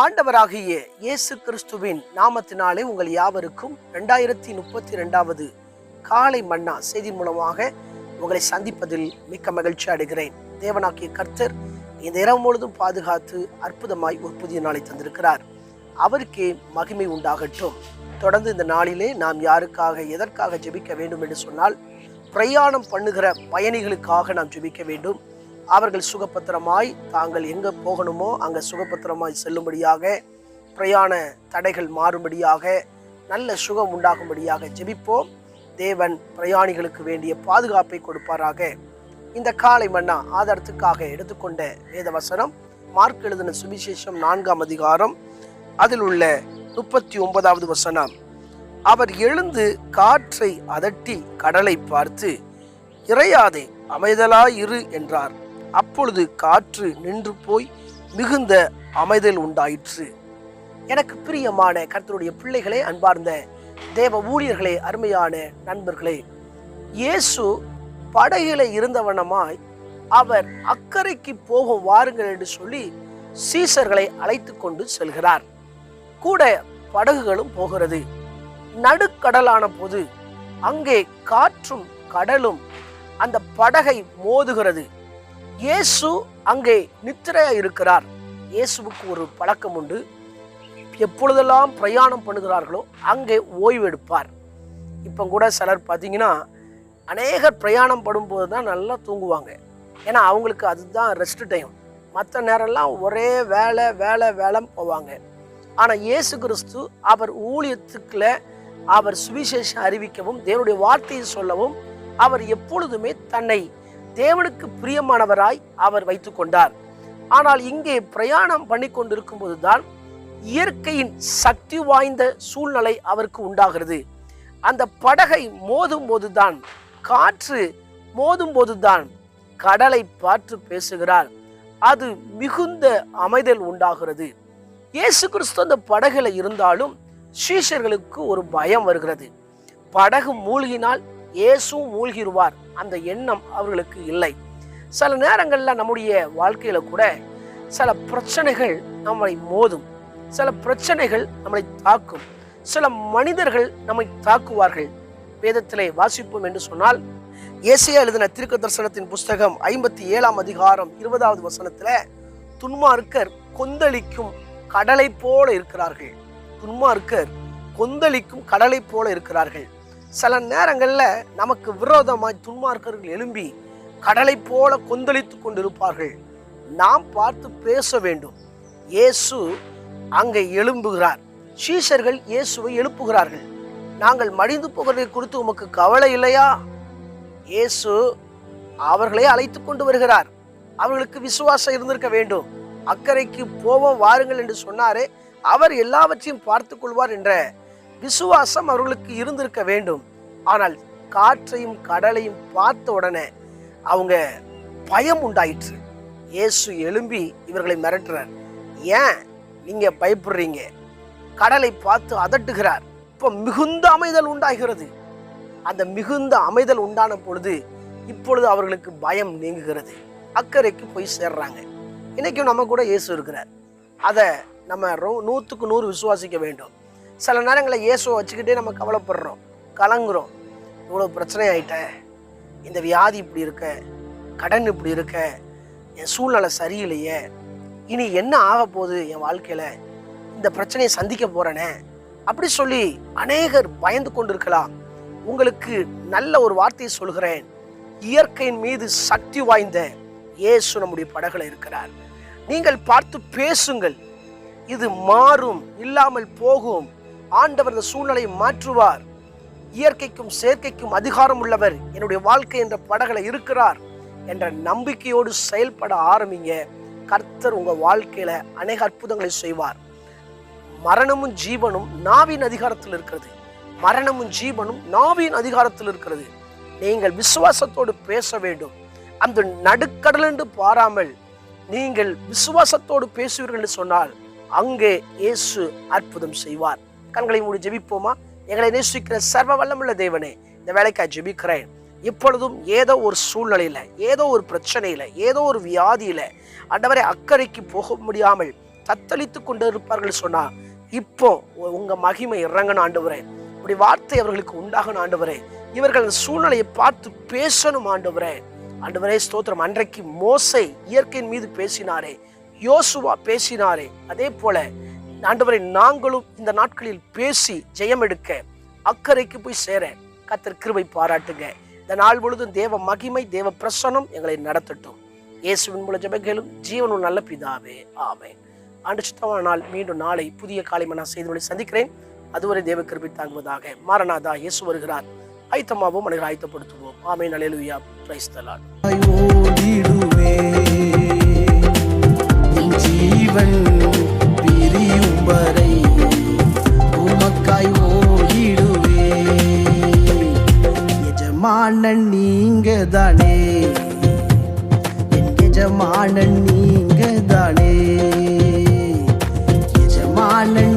ஆண்டவராகிய இயேசு கிறிஸ்துவின் நாமத்தினாலே உங்கள் யாவருக்கும் ரெண்டாயிரத்தி முப்பத்தி ரெண்டாவது காலை மன்னா செய்தி மூலமாக உங்களை சந்திப்பதில் மிக்க மகிழ்ச்சி அடைகிறேன். தேவனாக்கிய கர்த்தர் இந்த இரவு முழுதும் பாதுகாத்து அற்புதமாய் ஒரு புதிய நாளை தந்திருக்கிறார். அவருக்கே மகிமை உண்டாகட்டும். தொடர்ந்து இந்த நாளிலே நாம் யாருக்காக எதற்காக ஜெபிக்க வேண்டும் என்று சொன்னால் பிரயாணம் பண்ணுகிற பயணிகளுக்காக நாம் ஜெபிக்க வேண்டும். அவர்கள் சுகபத்திரமாய் தாங்கள் எங்கே போகணுமோ அங்கே சுகபத்திரமாய் செல்லும்படியாக பிரயாண தடைகள் மாறும்படியாக நல்ல சுகம் உண்டாகும்படியாக ஜெபிப்போம். தேவன் பிரயாணிகளுக்கு வேண்டிய பாதுகாப்பை கொடுப்பாராக. இந்த காலை மன்னா ஆதாரத்துக்காக எடுத்துக்கொண்ட வேதவசனம் மார்க் எழுதின சுவிசேஷம் நான்காம் அதிகாரம் அதில் உள்ள முப்பத்தி ஒன்பதாவது வசனம். அவர் எழுந்து காற்றை அதட்டி கடலை பார்த்து இறையாதே அமைதலாயிரு என்றார். அப்பொழுது காற்று நின்று போய் மிகுந்த அமைதல் உண்டாயிற்று. எனக்கு பிரியமான கர்த்தருடைய பிள்ளைகளே அன்பார்ந்த தேவ ஊழியர்களே அருமையான நண்பர்களே இயேசு படகில இருந்தவனமாய் அவர் அக்கறைக்கு போகும் வாருங்கள் என்று சொல்லி சீசர்களை அழைத்து கொண்டு செல்கிறார். கூட படகுகளும் போகிறது. நடுக்கடலான போது அங்கே காற்றும் கடலும் அந்த படகை மோதுகிறது. இயேசு அங்கே நித்திரையா இருக்கிறார். இயேசுவுக்கு ஒரு பழக்கம் உண்டு. எப்பொழுதெல்லாம் பிரயாணம் பண்ணுகிறார்களோ அங்கே ஓய்வு எடுப்பார். இப்போ கூட சிலர் பார்த்தீங்கன்னா அநேகர் பிரயாணம் படும்போது தான் நல்லா தூங்குவாங்க. ஏன்னா அவங்களுக்கு அதுதான் ரெஸ்ட் டைம் மற்ற நேரம்லாம் ஒரே வேலை வேலை வேலை போவாங்க. ஆனால் இயேசு கிறிஸ்து அவர் ஊழியத்துக்குள்ள அவர் சுவிசேஷம் அறிவிக்கவும் தேவனுடைய வார்த்தையை சொல்லவும் அவர் எப்பொழுதுமே தன்னை தேவனுக்கு பிரியமானவராய் அவர் வைத்துக் கொண்டார் ஆனால் இங்கே பிரயாணம் பண்ணி கொண்டிருக்கும் போதுதான் இயற்கையின் சக்தி வாய்ந்த சூழ்நிலை அவருக்கு உண்டாகிறது. அந்த படகை மோதும் போதுதான் காற்று மோதும் போதுதான் கடலை பார்த்து பேசுகிறார். அது மிகுந்த அமைதல் உண்டாகிறது. இயேசு கிறிஸ்து அந்த படகுல இருந்தாலும் சீஷர்களுக்கு ஒரு பயம் வருகிறது. படகு மூழ்கினால் இயேசுவும் மூழ்கிடுவார் அந்த எண்ணம் அவர்களுக்கு இல்லை. சில நேரங்களில் நம்முடைய வாழ்க்கையில் கூட சில பிரச்சனைகள் நம்மளை மோதும். சில பிரச்சனைகள் நம்மளை தாக்கும். சில மனிதர்கள் நம்மை தாக்குவார்கள். வேதத்திலே வாசிப்போம் என்று சொன்னால் ஏசியா எழுதின திருக்க தரிசனத்தின் புஸ்தகம் ஐம்பத்தி ஏழாம் அதிகாரம் இருபதாவது வசனத்தில் துன்மார்க்கர் கொந்தளிக்கும் கடலை போல இருக்கிறார்கள். துன்மார்க்கர் கொந்தளிக்கும் கடலை போல இருக்கிறார்கள். சில நேரங்களில் நமக்கு விரோதமாய் துன்மார்க்கர்கள் எழும்பி கடலை போல கொந்தளித்து கொண்டிருப்பார்கள். நாம் பார்த்து பேச வேண்டும். இயேசு அங்கே எழும்புகிறார். சீஷர்கள் இயேசுவை எழுப்புகிறார்கள். நாங்கள் மடிந்து போகிறதை குறித்து உமக்கு கவலை இல்லையா? இயேசு அவர்களை அழைத்து கொண்டு வருகிறார். அவர்களுக்கு விசுவாசம் இருந்திருக்க வேண்டும். அக்கறைக்கு போவோம் வாருங்கள் என்று சொன்னாரே அவர் எல்லாவற்றையும் பார்த்து கொள்வார் என்ற விசுவாசம் அவர்களுக்கு இருந்திருக்க வேண்டும். ஆனால் காற்றையும் கடலையும் பார்த்த உடனே அவங்க பயம் உண்டாயிற்று. இயேசு எழும்பி இவர்களை மிரட்டுறார். ஏன் நீங்க பயப்படுறீங்க? கடலை பார்த்து அதட்டுகிறார். இப்போ மிகுந்த அமைதல் உண்டாகிறது. அந்த மிகுந்த அமைதல் உண்டான பொழுது இப்பொழுது அவர்களுக்கு பயம் நீங்குகிறது. அக்கறைக்கு போய் சேர்றாங்க. இன்னைக்கும் நம்ம கூட இயேசு இருக்கிறார். அதை நம்ம ரொ- நூற்றுக்கு நூறு விசுவாசிக்க வேண்டும். சில நேரங்களில் இயேசுவை வச்சுக்கிட்டே நம்ம கவலைப்படுறோம். கலங்குறோம். இவ்வளோ பிரச்சனை ஆயிட்ட இந்த வியாதி இப்படி இருக்க. கடன் இப்படி இருக்க. என் சூழ்நிலை சரியில்லையே. இனி என்ன ஆக போகுது என் வாழ்க்கையில்? இந்த பிரச்சனையை சந்திக்க போகிறேனே அப்படி சொல்லி அநேகர் பயந்து கொண்டிருக்கலாம். உங்களுக்கு நல்ல ஒரு வார்த்தையை சொல்கிறேன் இயற்கையின் மீது சக்தி வாய்ந்த இயேசு நம்முடைய படகுல இருக்கிறார். நீங்கள் பார்த்து பேசுங்கள். இது மாறும். இல்லாமல் போகும். ஆண்டவர் இந்த சூழ்நிலையை மாற்றுவார். இயற்கைக்கும் செயற்கைக்கும் அதிகாரம் உள்ளவர் என்னுடைய வாழ்க்கை என்ற படகளை இருக்கிறார் என்ற நம்பிக்கையோடு செயல்பட ஆரம்பிங்க. கர்த்தர் உங்க வாழ்க்கையில அநேக அற்புதங்களை செய்வார். மரணமும் ஜீவனும் நாவின் அதிகாரத்தில் இருக்கிறது. மரணமும் ஜீவனும் நாவின் அதிகாரத்தில் இருக்கிறது. நீங்கள் விசுவாசத்தோடு பேச வேண்டும். அந்த நடுக்கடல் என்று பாராமல் நீங்கள் விசுவாசத்தோடு பேசுவீர்கள் என்று சொன்னால் அங்கே இயேசு அற்புதம் செய்வார். கண்களை மூடி ஜெபிப்போமா? எங்களை நேசிக்கிற சர்வ வல்லமுள்ள தேவனே இந்த வேலைக்காய் ஜெபிக்கிறேன். இப்பொழுதும் ஏதோ ஒரு சூழ்நிலையில ஏதோ ஒரு பிரச்சனையில் ஏதோ ஒரு வியாதியில அண்டவரை அக்கறைக்கு போக முடியாமல் தத்தளித்து கொண்டு இருப்பார்கள் சொன்னா இப்போ உங்கள் மகிமை இறங்கணும் ஆண்டவரே. இப்படி வார்த்தை அவர்களுக்கு உண்டாகணும் ஆண்டவரே. இவர்கள் அந்த சூழ்நிலையை பார்த்து பேசணும் ஆண்டவரே. ஆண்டவரே ஸ்தோத்திரம். அன்றைக்கு மோசை இயற்கையின் மீது பேசினாரே யோசுவா பேசினாரே. அதே போல ஆண்டவரை நாங்களும் இந்த நாட்களில் பேசி ஜெயம் எடுக்க அக்கறைக்கு போய் சேர கத்தர் கிருபை பாராட்டுங்க. இந்த நாள் முழுதும் தேவ மகிமை தேவ பிரசனம் எங்களை நடத்தட்டும். இயேசுவின் மூல ஜெபங்களும் ஜீவனும் நல்ல பிதாவே. ஆமே ஆண்டு சுத்தமான நாள். மீண்டும் நாளை புதிய காலை நான் செய்து சந்திக்கிறேன். அதுவரை தேவ கிருபை தாங்குவதாக மாரநாதா இயேசு வருகிறார். ஆயத்தமாகவும் மனிதர் ஆயத்தப்படுத்துவோம். ஆமே நலையலுயா பிரைஸ்தலான் எஜமானன் நீங்க தானே எஜமானன்